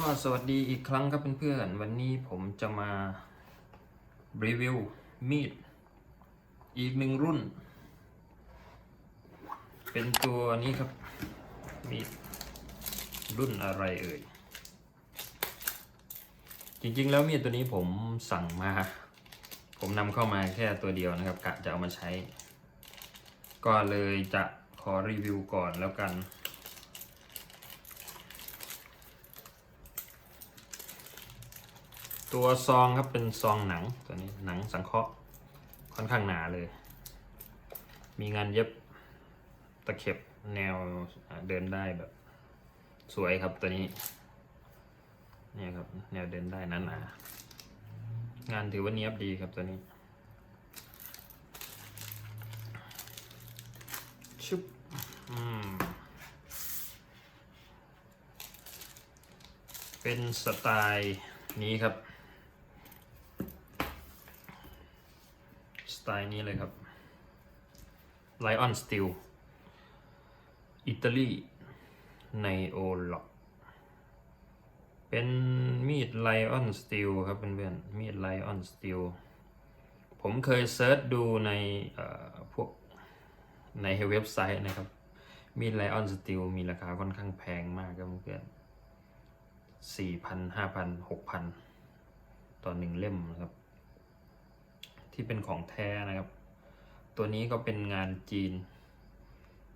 ก็สวัสดีอีกครั้งครับเพื่อนๆ วันนี้ผมจะมารีวิวมีด อีกหนึ่งรุ่น เป็นตัวนี้ครับ มีด รุ่นอะไรเอ่ย จริงๆแล้วมีดตัวนี้ผมสั่งมา ผมนำเข้ามาแค่ตัวเดียวนะครับกะจะเอามาใช้ ก็เลยจะขอรีวิวก่อนแล้วกัน ตัวซองครับเป็นซองหนังตัวนี้หนังสังเคราะห์ค่อนข้างหนาเลย มีงานเย็บตะเข็บแนวเดินได้แบบ สวยครับตัวนี้เนี่ยครับแนวเดินได้นั้นหนางานถือว่าเนี้ยบดีครับตัวนี้ชุบอืมเป็นสไตล์นี้ครับ ไตล์นี้เลยครับ Lion Steel อิตาลีในโอล็อกเป็นมีด Lion Steel ครับเพื่อนๆมีด Lion Steel ผมเคยเซิร์ชดูในพวกในเว็บไซต์นะครับ มีด Lion Steel มีราคาค่อนข้างแพงมากครับเพื่อนๆสี่พันห้าพันหกพันต่อหนึ่งเล่มนะครับ ที่เป็นของแท้นะครับ ตัวนี้ก็เป็นงานจีน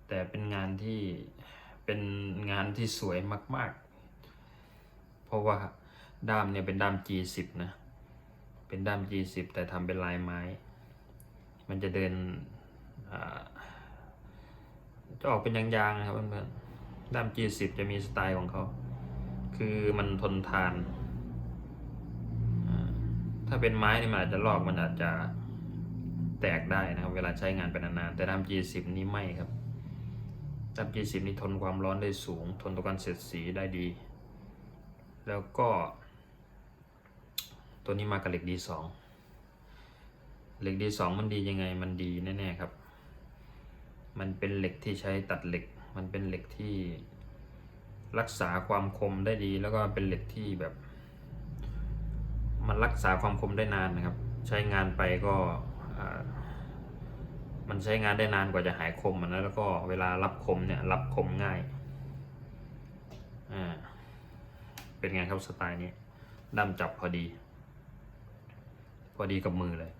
แต่เป็นงานที่เป็นงานที่สวยมาก ๆ เพราะว่าด้ามเนี่ยเป็นด้าม G10 นะ เป็นด้าม G10 แต่ทำเป็นลายไม้ มันจะเดินจะออกเป็นยางๆนะครับเพื่อนๆด้าม G10 จะมีสไตล์ของเขา คือมันทนทาน ถ้าเป็นไม้นี่มันอาจจะลอกมันอาจจะแตกได้นะครับ เวลาใช้งานเป็นนานๆแต่ด้าม G10 นี้ไม่ครับด้าม G10 นี้ทนความร้อนได้สูง ทนต่อการเสียดสีได้ดี แล้วก็ ตัวนี้มากับเหล็ก D2 เหล็ก D2 มันดียังไงมันดีแน่ๆครับ มันเป็นเหล็กที่ใช้ตัดเหล็ก มันเป็นเหล็กที่รักษาความคมได้ดี แล้วก็เป็นเหล็กที่แบบ มันรักษาความคมได้นานนะครับ ใช้งานไปก็มันใช้งานได้นานกว่าจะหายคมอะนะแล้วก็เวลารับคมเนี่ยรับคมง่ายอ่าเป็นไงครับสไตล์นี้ด้ามจับพอดี พอดีกับมือเลย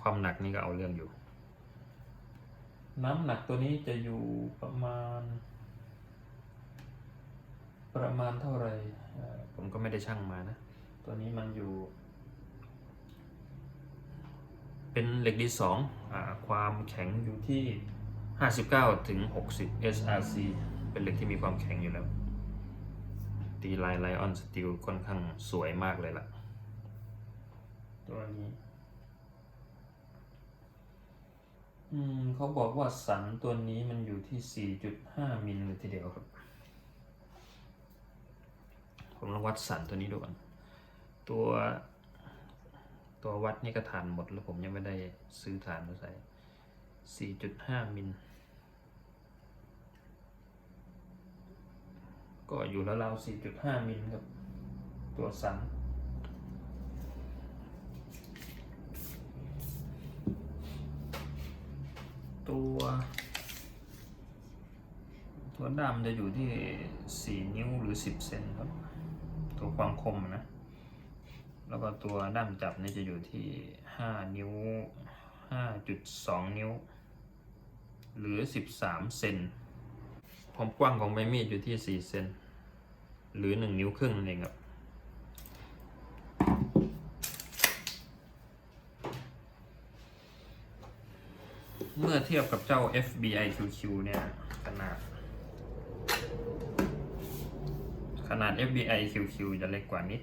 ความหนักนี่ก็เอาเรื่องอยู่ น้ำหนักตัวนี้จะอยู่ประมาณ ประมาณเท่าไหร่ผมก็ไม่ได้ช่างมานะ ตัวนี้มันอยู่ เป็นเหล็กดีสองอความแข็งอยู่ที่ 59ถึง60 SRC เป็นเหล็กที่มีความแข็งอยู่แล้ว ตีลายไลออนสตีลค่อนข้างสวยมากเลยล่ะ ตัวนี้เขาบอกว่าสันตัวนี้มันอยู่ที่ 4.5 มิลเลยทีเดียวครับ ผมลองวัดสันตัวนี้ดูก่อน ตัว ตัววัดนี่ก็ฐานหมดแล้วผมยังไม่ได้ซื้อฐานมาใส่ 4.5 มิล ก็อยู่แล้วเราวๆ4.5 มิลครับ ตัวสันตัวตัวดำจะอยู่ที่ 4 นิ้วหรือ 10 เซนครับ ตัวความคมนะ แล้วก็ตัวด้ามจับนี่จะอยู่ที่5นิ้ว5.2นิ้ว หรือ13เซนความกว้างของใบมีดอยู่ที่4เซนหรือ1นิ้วครึ่งนั่นเองครับเมื่อเทียบกับเจ้า FBI QQ เนี่ยขนาด ขนาด FBI QQ จะเล็กกว่านิด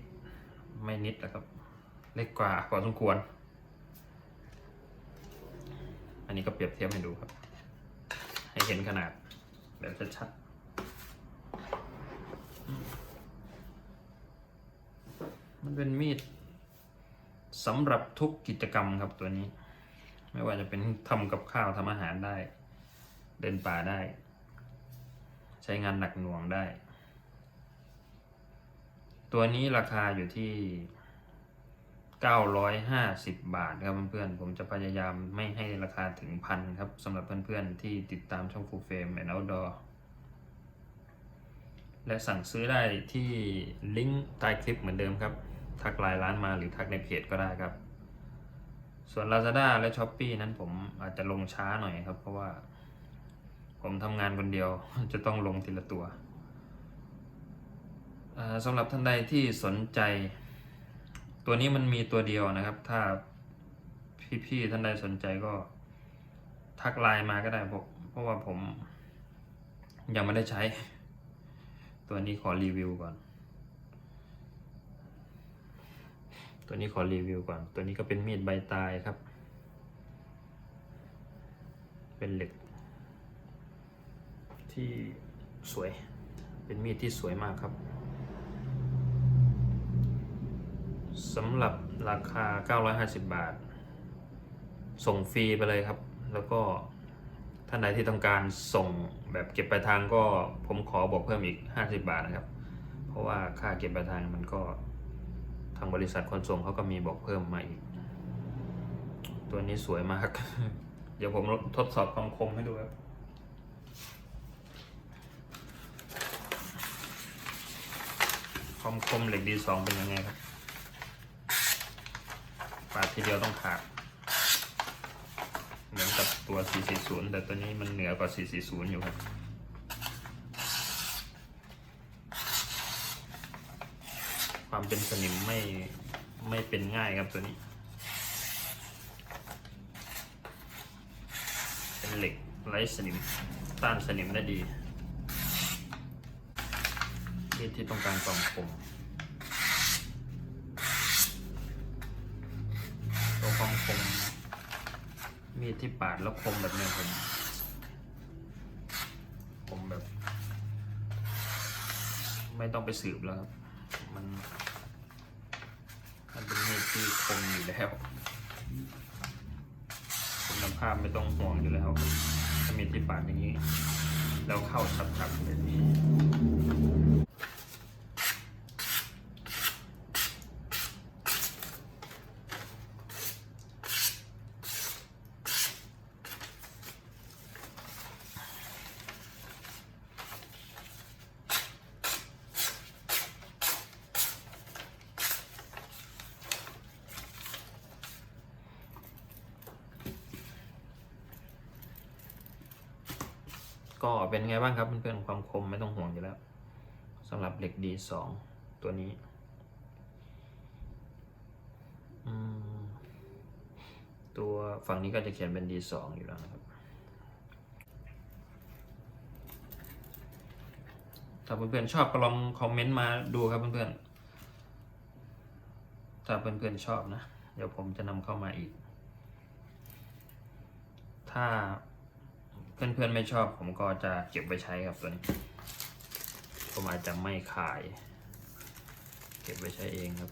ไม่นิดแล้วครับ เล็กกว่าพอสมควร อันนี้ก็เปรียบเทียบให้ดูครับ ให้เห็นขนาดแบบชัดๆมันเป็นมีดสำหรับทุกกิจกรรมครับตัวนี้ ไม่ว่าจะเป็นทำกับข้าวทำอาหารได้ เดินป่าได้ ใช้งานหนักหน่วงได้ ตัวนี้ราคาอยู่ที่ 950 บาทครับเพื่อนๆ ผมจะพยายามไม่ให้ราคาถึงพันครับสำหรับเพื่อนๆ ที่ติดตามช่อง Full Frame and Outdoor และสั่งซื้อได้ที่ลิงก์ใต้คลิปเหมือนเดิมครับ ทักไลน์ร้านมาหรือทักในเพจก็ได้ครับ ส่วน Lazada และ s h อ p e e นั้นผมอาจจะลงช้าหน่อยครับ เพราะว่าผมทำงานคนเดียวจะต้องลงทีละตัว สำหรับท่านใดที่สนใจ ตัวนี้มันมีตัวเดียวนะครับ ถ้าพี่ๆท่านใดสนใจก็ทักไลน์มาก็ได้เพราะเพราะว่าผมยังไม่ได้ใช้ ตัวนี้ขอรีวิวก่อน ตัวนี้ขอรีวิวก่อน ตัวนี้ก็เป็นมีดใบตายครับ เป็นเหล็ก ที่สวย เป็นมีดที่สวยมากครับ สำหรับราคา 950 บาท ส่งฟรีไปเลยครับ แล้วก็ท่านใดที่ต้องการส่งแบบเก็บปลายทางก็ผมขอบอกเพิ่มอีก 50 บาทนะครับ เพราะว่าค่าเก็บปลายทางมันก็ทางบริษัทขนส่งเขาก็มีบอกเพิ่มมาอีก ตัวนี้สวยมาก เดี๋ยวผมทดสอบความคมให้ดูครับความคมเหล็กดีสองเป็นยังไงครับ ปาดทีเดียวต้องขาดเหมือนกับตัว 440 แต่ตัวนี้มันเหนือกว่า 440 อยู่ครับความเป็นสนิมไม่ไม่เป็นง่ายครับตัวนี้ เป็นเหล็กไร้สนิมต้านสนิมได้ดีมีดที่ต้องการความคม มีดที่ปาดแล้วคมแบบนี้ผมผมแบบ ไม่ต้องไปสืบแล้วครับ มัน มันเป็นมีดที่คมอยู่แล้วคุณภาพไม่ต้องห่วงอยู่แล้วมีดที่ปาดอย่างนี้ แล้วเข้าชัดๆแบบนี้ ก็เป็นไงบ้างครับเพื่อนๆความคมไม่ต้องห่วงอยู่แล้วสำหรับเหล็กดีสองตัวนี้ตัวฝั่งนี้ก็จะเขียนเป็นดีสองอยู่แล้วนะครับ ถ้าเพื่อนๆชอบก็ลองคอมเมนต์มาดูครับเพื่อนๆ ถ้าเพื่อนๆชอบนะ เดี๋ยวผมจะนำเข้ามาอีก ถ้า เพื่อนๆไม่ชอบ ผมก็จะเก็บไว้ใช้ครับตัวนี้ผมอาจจะไม่ขาย เก็บไว้ใช้เองครับ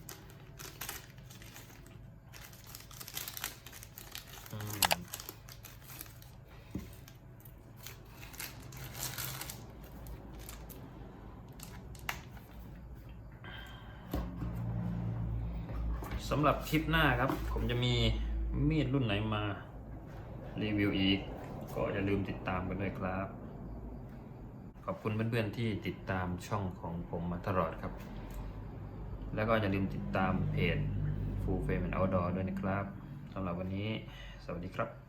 สำหรับคลิปหน้าครับ ผมจะมีมีดรุ่นไหนมา รีวิวอีก ก็อย่าลืมติดตามกันด้วยครับ ขอบคุณเพื่อนๆที่ติดตามช่องของผมมาตลอดครับ แล้วก็อย่าลืมติดตามเพจ Full Frame and Outdoor ด้วยนะครับสำหรับวันนี้ สวัสดีครับ